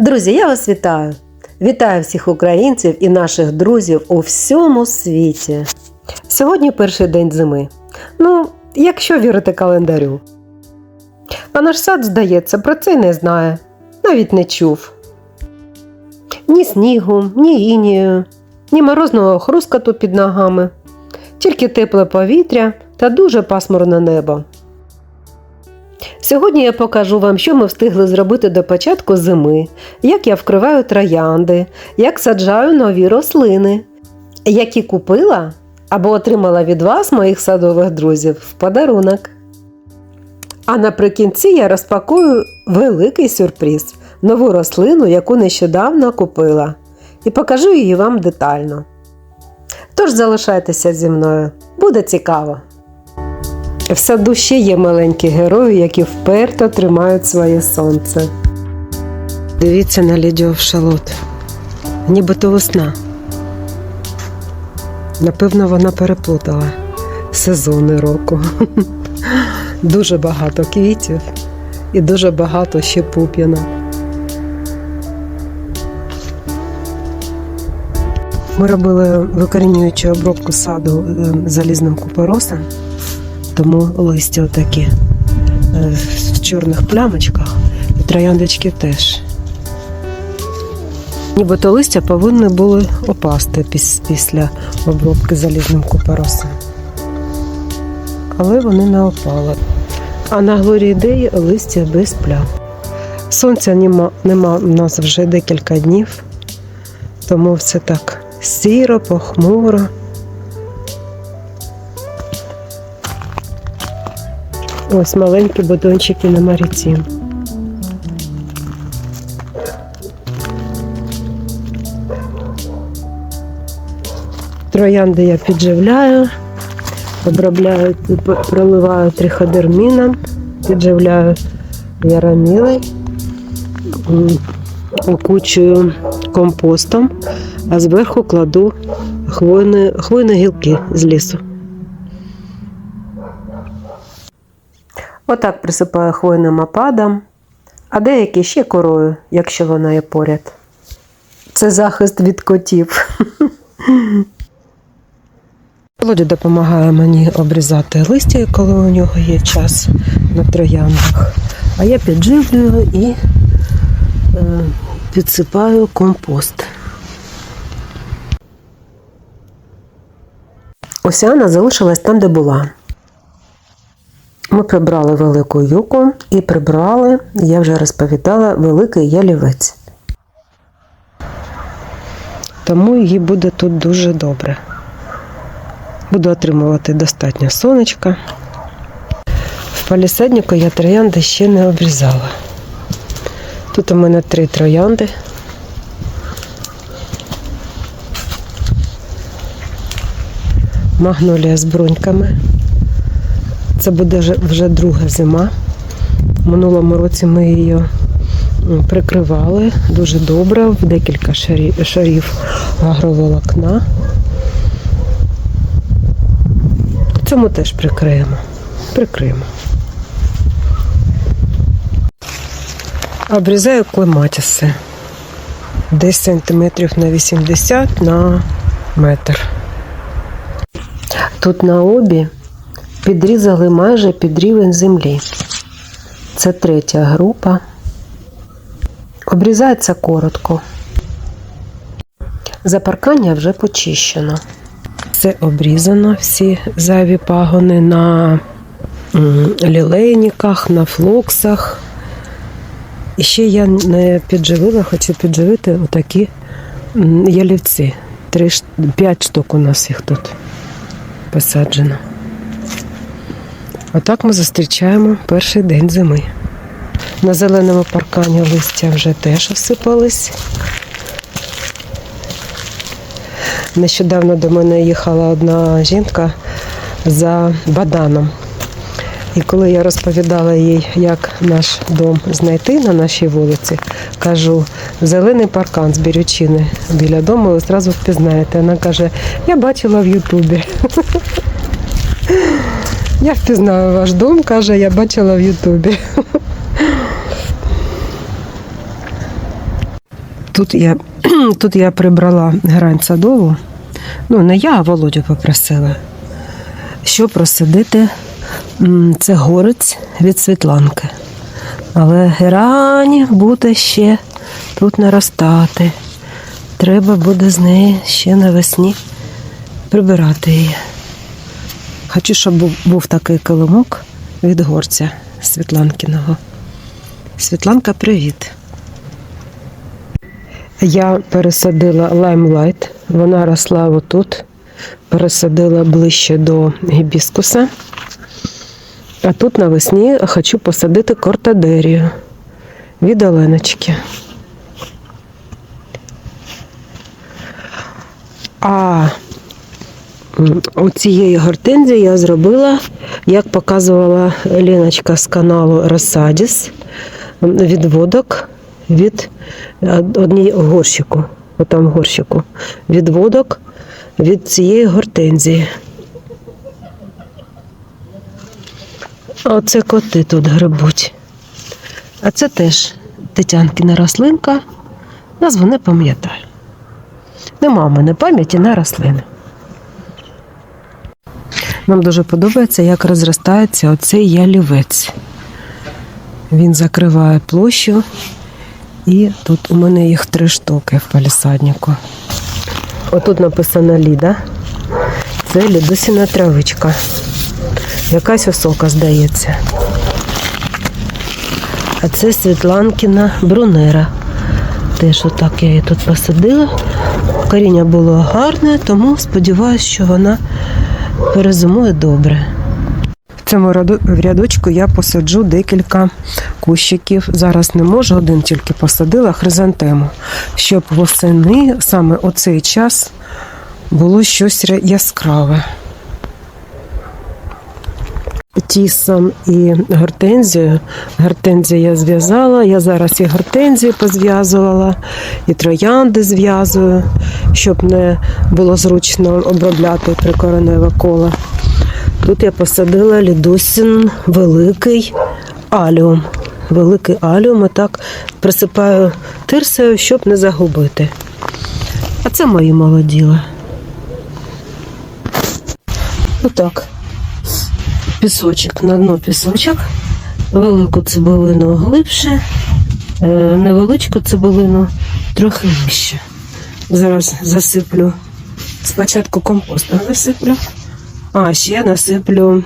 Друзі, я вас вітаю! Вітаю всіх українців і наших друзів у всьому світі. Сьогодні перший день зими. Ну, якщо вірити календарю. А наш сад, здається, про це й не знає, навіть не чув. Ні снігу, ні інію, ні морозного хрускату під ногами, тільки тепле повітря та дуже пасмурне небо. Сьогодні я покажу вам, що ми встигли зробити до початку зими, як я вкриваю троянди, як саджаю нові рослини, які купила або отримала від вас, моїх садових друзів, в подарунок. А наприкінці я розпакую великий сюрприз нову рослину, яку нещодавно купила, і покажу її вам детально. Тож залишайтеся зі мною, буде цікаво. В саду ще є маленькі герої, які вперто тримають своє сонце. Дивіться на лідіо шалот. Нібито весна. Напевно, вона переплутала сезони року. Дуже багато квітів і дуже багато ще пуп'янок. Ми робили викорінюючу обробку саду е, залізним купоросом тому листя такі в чорних плямочках, і трояндочки теж. Нібито листя повинні були опасти піс- після обробки залізним купоросом. Але вони не опали. А на глорі ідеї листя без плям. Сонця нема, нема в нас вже декілька днів, тому все так сіро, похмуро. Ось маленькі бутончики на маріцін. Троянди я підживляю, обробляю, проливаю триходерміном, підживляю ярамілою, м, окучую компостом, а зверху кладу хвойні, хвойні гілки з лісу. Отак присипаю хвойним опадом, а деякі ще корою, якщо вона є поряд. Це захист від котів. Володя допомагає мені обрізати листя, коли у нього є час на трояндах. А я підживлюю і е, підсипаю компост. Осяна залишилась там, де була. Ми прибрали велику юку і прибрали, я вже розповідала, великий ялівець. Тому їй буде тут дуже добре. Буду отримувати достатньо сонечка. В палісаднику я троянди ще не обрізала. Тут у мене три троянди. Магнолія з бруньками. Це буде вже, друга зима. В минулому році ми її прикривали дуже добре, в декілька шарів агроволокна. Цьому теж прикриємо. Прикриємо. Обрізаю клематіси. Десь сантиметрів на 80 на метр. Тут на обі підрізали майже під рівень землі. Це третя група. Обрізається коротко. Запаркання вже почищено. Все обрізано, всі зайві пагони на лілейниках, на флоксах. І ще я не підживила, хочу підживити отакі ялівці. Три, ш- п'ять штук у нас їх тут посаджено. Отак ми зустрічаємо перший день зими. На зеленому паркані листя вже теж осипались. Нещодавно до мене їхала одна жінка за баданом. І коли я розповідала їй, як наш дом знайти на нашій вулиці, кажу, зелений паркан з бірючини біля дому, ви одразу впізнаєте. Вона каже, я бачила в Ютубі. Я впізнаю ваш дом, каже, я бачила в Ютубі. Тут я, тут я прибрала грань садову. Ну, не я, а Володю попросила. Щоб просадити це горець від Світланки. Але герань буде ще тут наростати. Треба буде з неї ще навесні прибирати її. Хочу, щоб був, був такий килимок від горця Світланкіного. Світланка, привіт. Я пересадила лаймлайт, вона росла отут, пересадила ближче до гібіскуса. А тут навесні хочу посадити кортадерію від Оленочки. А м, у цієї гортензії я зробила, як показувала Леночка з каналу Розсадіс, м, відводок від однієї горщику, отам горщику, відводок від цієї гортензії. Оце коти тут грибуть. А це теж Тетянкина рослинка. Назву не пам'ятаю. Нема в мене пам'яті на рослини. Нам дуже подобається, як розростається оцей ялівець. Він закриває площу, і тут у мене їх три штуки в палісаднику. Отут написано Ліда. Це лідусіна травичка. Якась осока, здається. А це Світланкіна брунера. Теж отак я її тут посадила. Коріння було гарне, тому сподіваюся, що вона перезимує добре. В цьому рядочку я посаджу декілька кущиків. Зараз не можу, один тільки посадила хризантему, щоб восени саме у цей час було щось яскраве. Тісом і гортензію. Гортензію я зв'язала. Я зараз і гортензії позв'язувала, і троянди зв'язую, щоб не було зручно обробляти прикореневе коло. Тут я посадила лідусін великий аліум. Великий аліум і так присипаю тирсою, щоб не загубити. А це мої молоділи. Отак. Пісочок на дно пісочок, велику цибулину глибше, е, невеличку цибулину трохи вище. Зараз засиплю. Спочатку компостом засиплю, а ще насиплю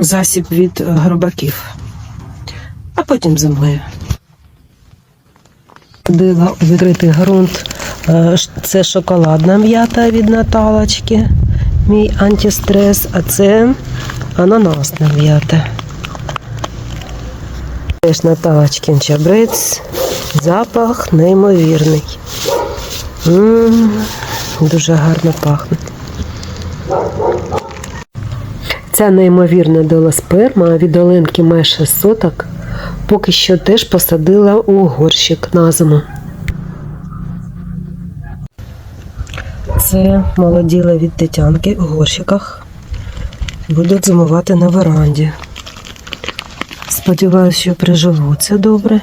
засіб від грубаків, а потім землею. Дила у відкритий ґрунт. Е, Це шоколадна м'ята від Наталочки, мій антистрес, а це ананасна м'ята. Теж Наталочкин чабрець, запах неймовірний. м дуже гарно пахне. Ця неймовірна долосперма від Оленки має 6 соток, поки що теж посадила у горщик на зиму. Це молоділа від Тетянки у горщиках. Будуть зимувати на веранді. Сподіваюся, що приживуться добре.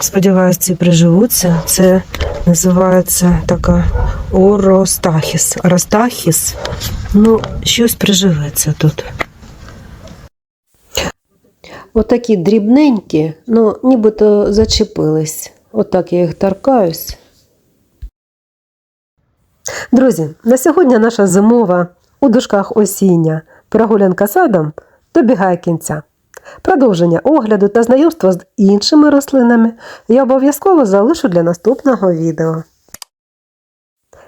Сподіваюся, ці приживуться. Це називається така оростахіс. Оростахіс. Ну, щось приживеться тут. Отакі дрібненькі, ну, нібито зачепились. Отак я їх торкаюсь. Друзі, на сьогодні наша зимова у дужках осіння прогулянка садом добігає кінця. Продовження огляду та знайомства з іншими рослинами я обов'язково залишу для наступного відео.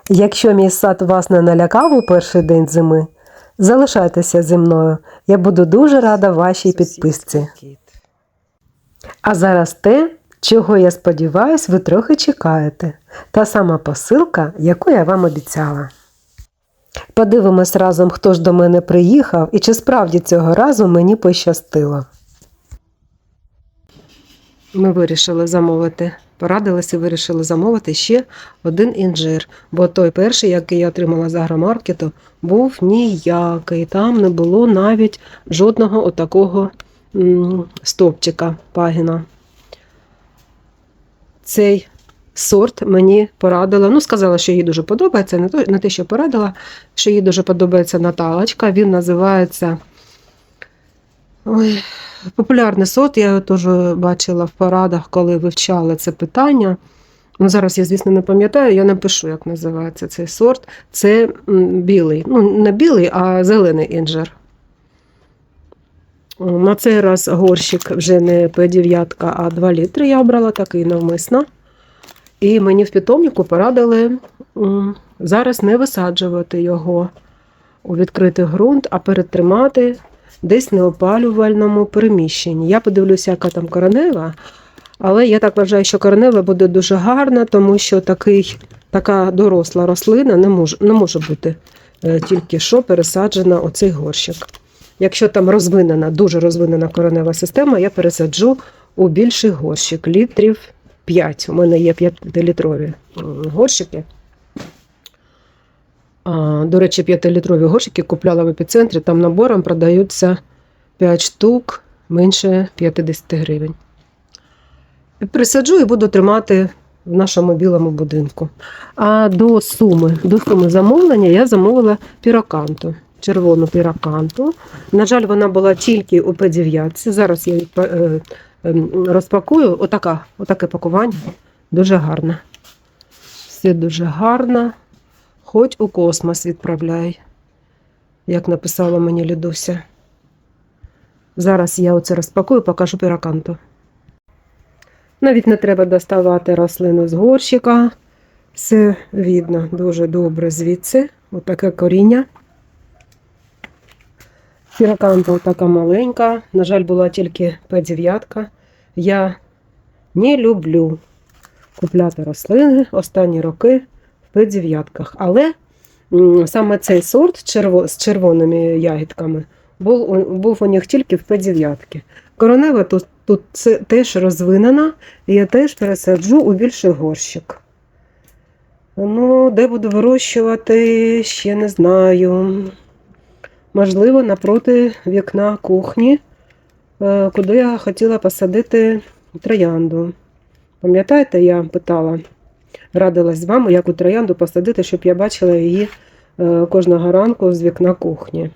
Якщо мій сад вас не налякав у перший день зими, залишайтеся зі мною. Я буду дуже рада вашій підписці. А зараз те, чого я сподіваюсь, ви трохи чекаєте. Та сама посилка, яку я вам обіцяла. Подивимось разом, хто ж до мене приїхав і чи справді цього разу мені пощастило. Ми вирішили замовити, порадилися і вирішили замовити ще один інжир, бо той перший, який я отримала з агромаркету, був ніякий. Там не було навіть жодного отакого стовпчика пагіна. Цей сорт мені порадила. Ну, сказала, що їй дуже подобається. Не то- не те, що порадила, що їй дуже подобається Наталочка. Він називається. Ой, популярний сорт. Я його теж бачила в порадах, коли вивчала це питання. Ну, зараз я, звісно, не пам'ятаю, я напишу, як називається цей сорт. Це білий. Ну, не білий, а зелений інжир. На цей раз горщик вже не П9, а 2 літри я обрала такий навмисно. І мені в питомнику порадили зараз не висаджувати його у відкритий ґрунт, а перетримати десь в неопалювальному переміщенні. Я подивлюся, яка там коренева, але я так вважаю, що коренева буде дуже гарна, тому що такий, така доросла рослина не може, не може бути е, тільки що пересаджена у цей горщик. Якщо там розвинена, дуже розвинена коренева система, я пересаджу у більший горщик, літрів 5. У мене є 5-літрові горщики. До речі, 5-літрові горщики купляла в епіцентрі, там набором продаються 5 штук менше 50 гривень. Присаджу і буду тримати в нашому білому будинку. А до суми, до суми замовлення я замовила піроканту, червону піроканту. На жаль, вона була тільки у П9. Зараз я е, розпакую. Отака, отаке пакування. Дуже гарне. Все дуже гарно. Хоч у космос відправляй, як написала мені Лідуся. Зараз я оце розпакую, покажу піроканту. Навіть не треба доставати рослину з горщика. Все видно дуже добре звідси. Отаке коріння. Піроканта така маленька. На жаль, була тільки П9. Я не люблю купляти рослини останні роки в П9. Але саме цей сорт з червоними ягідками був, у- них тільки в П9. Коронева тут, тут теж розвинена, і я теж пересаджу у більший горщик. Ну, де буду вирощувати, ще не знаю. Можливо, напроти вікна кухні, е, куди я хотіла посадити троянду. Пам'ятаєте, я питала, радилась з вами, як у троянду посадити, щоб я бачила її е, кожного ранку з вікна кухні.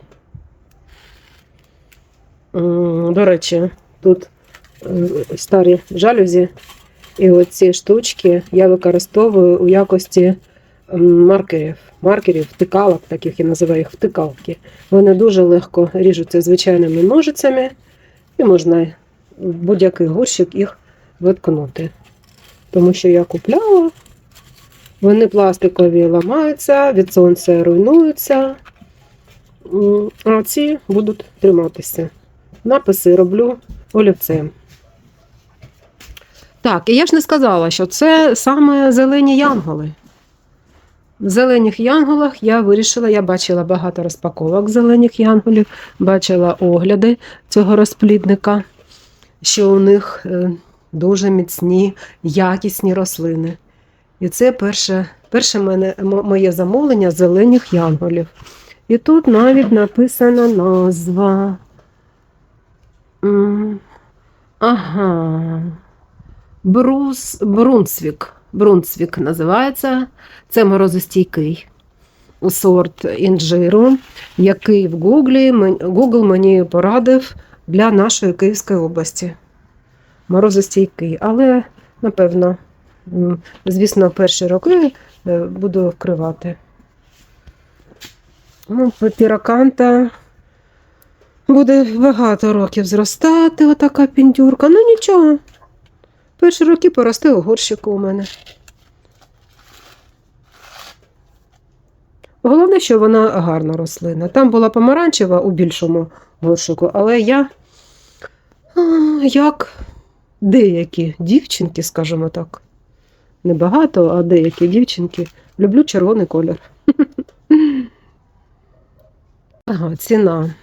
До речі, тут е, старі жалюзі, і оці штучки я використовую у якості маркерів, маркерів, втикалок, таких я називаю їх втикалки. Вони дуже легко ріжуться звичайними ножицями, і можна в будь-який горщик їх воткнути. Тому що я купляла, вони пластикові ламаються, від сонця руйнуються, а ці будуть триматися. Написи роблю олівцем. Так, і я ж не сказала, що це саме зелені янголи. В зелених янголах я вирішила, я бачила багато розпаковок зелених янголів, бачила огляди цього розплідника, що у них е, дуже міцні, якісні рослини. І це перше, перше мене, моє замовлення зелених янголів. І тут навіть написана назва. Ага. Брус, Брунсвік. Брунсвік називається. Це морозостійкий сорт інжиру, який в Гуглі, Google мені порадив для нашої Київської області. Морозостійкий, але, напевно, звісно, перші роки е, буду вкривати. Ну, піраканта буде багато років зростати, отака піндюрка. Ну нічого. Перші роки поросте у горщику у мене. Головне, що вона гарна рослина. Там була помаранчева у більшому горшику, але я, як деякі дівчинки, скажімо так, небагато, а деякі дівчинки, люблю червоний колір. Ага, ціна.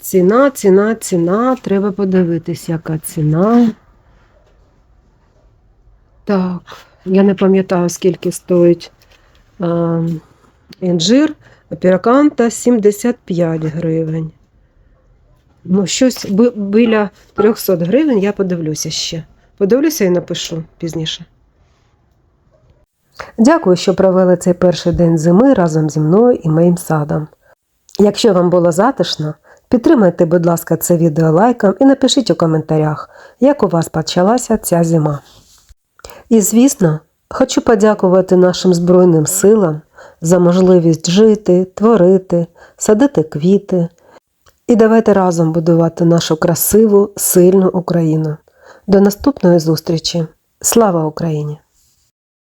Ціна, ціна, ціна. Треба подивитись, яка ціна. Так, я не пам'ятаю, скільки стоїть інжир, піраканта 75 гривень. Ну, щось біля 300 гривень я подивлюся ще. Подивлюся і напишу пізніше. Дякую, що провели цей перший день зими разом зі мною і моїм садом. Якщо вам було затишно, підтримайте, будь ласка, це відео лайком і напишіть у коментарях, як у вас почалася ця зима. І звісно, хочу подякувати нашим Збройним силам за можливість жити, творити, садити квіти. І давайте разом будувати нашу красиву, сильну Україну. До наступної зустрічі! Слава Україні!